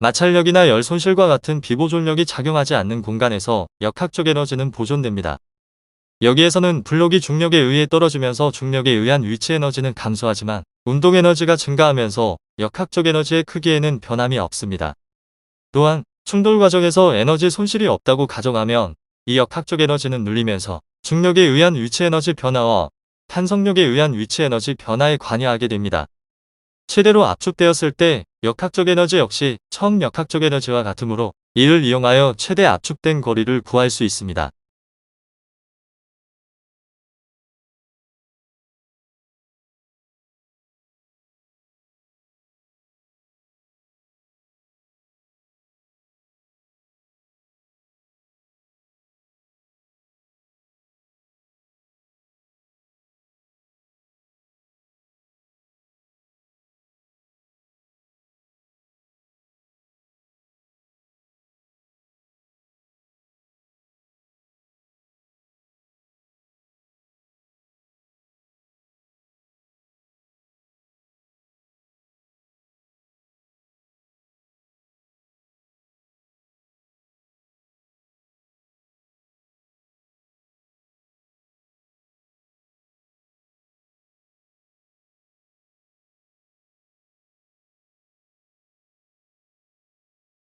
마찰력이나 열 손실과 같은 비보존력이 작용하지 않는 공간에서 역학적 에너지는 보존됩니다. 여기에서는 블록이 중력에 의해 떨어지면서 중력에 의한 위치 에너지는 감소하지만 운동 에너지가 증가하면서 역학적 에너지의 크기에는 변함이 없습니다. 또한 충돌 과정에서 에너지 손실이 없다고 가정하면 이 역학적 에너지는 눌리면서 중력에 의한 위치 에너지 변화와 탄성력에 의한 위치 에너지 변화에 관여하게 됩니다. 최대로 압축되었을 때 역학적 에너지 역시 처음 역학적 에너지와 같으므로 이를 이용하여 최대 압축된 거리를 구할 수 있습니다.